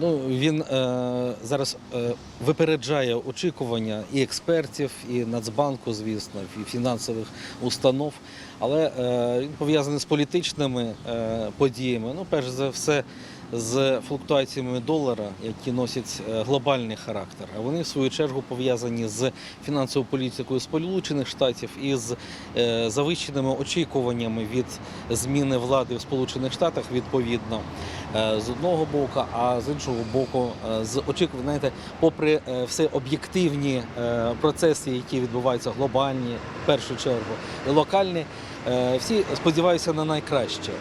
Ну він е, зараз е, випереджає очікування і експертів, і Нацбанку, звісно, і фінансових установ. Але е, він пов'язаний з політичними е, подіями. Ну, перш за все, з флуктуаціями долара, які носять е, глобальний характер. А вони в свою чергу пов'язані з фінансовою політикою Сполучених Штатів і з е, завищеними очікуваннями від зміни влади в Сполучених Штатах відповідно е, з одного боку, а з іншого боку, з очікувань, знаєте, попри все об'єктивні процеси, які відбуваються глобальні, в першу чергу, і локальні, всі сподіваються на найкраще.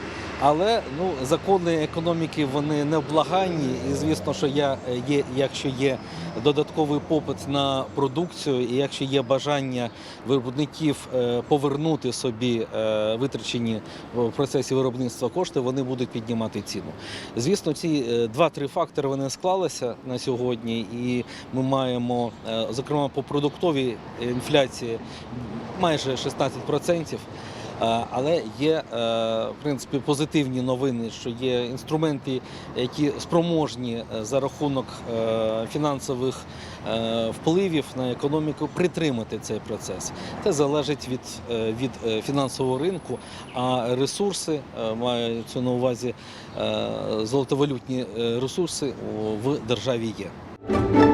Але ну закони економіки вони невблаганні, і звісно, що я є, якщо є додатковий попит на продукцію, і якщо є бажання виробників е, повернути собі е, витрачені в процесі виробництва кошти, вони будуть піднімати ціну. Звісно, ці е, два-три фактори вони склалися на сьогодні, і ми маємо, зокрема, по продуктовій інфляції майже 16%. Е, Але є е, в принципі позитивні новини, що є інструменти, які спроможні е, за рахунок фінансових впливів на економіку притримати цей процес. Це залежить від, від фінансового ринку, а ресурси маються на увазі золотовалютні ресурси в державі є.